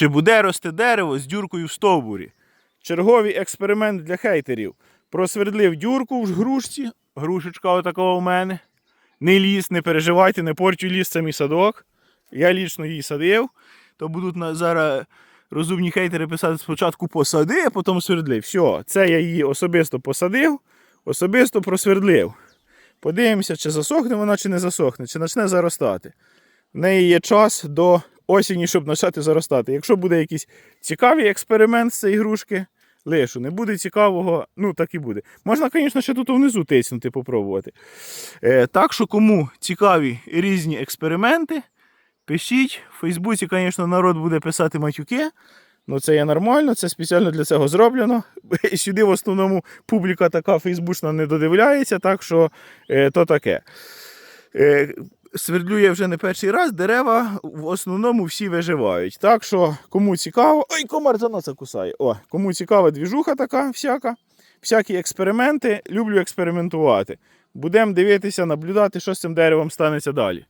Чи буде рости дерево з дюркою в стовбурі? Черговий експеримент для хейтерів. Просвердлив дюрку в грушці. Грушечка отакого у мене. Не ліс, не переживайте, не порчу ліс, мій садок. Я лічно її садив. То будуть зараз розумні хейтери писати спочатку посади, а потім свердлив. Все, це я її особисто посадив, особисто просвердлив. Подивимося, чи засохне вона, чи не засохне, чи почне заростати. В неї є час до осені, щоб почати заростати. Якщо буде якийсь цікавий експеримент з цієї ігрушки, лишу. Не буде цікавого, ну так і буде. Можна, звісно, ще тут внизу тиснути, попробувати. Е, так що, кому цікаві різні експерименти, пишіть. В Фейсбуці, звісно, народ буде писати матюки. Ну, це є нормально, це спеціально для цього зроблено. Сюди в основному публіка така фейсбучна не додивляється, так що е, то таке. Е, свердлю я вже не перший раз, дерева в основному всі виживають. Так що, кому цікаво. Ой, комар за носа кусає. О, кому цікава двіжуха така всяка, всякі експерименти, люблю експериментувати. Будемо дивитися, наблюдати, що з цим деревом станеться далі.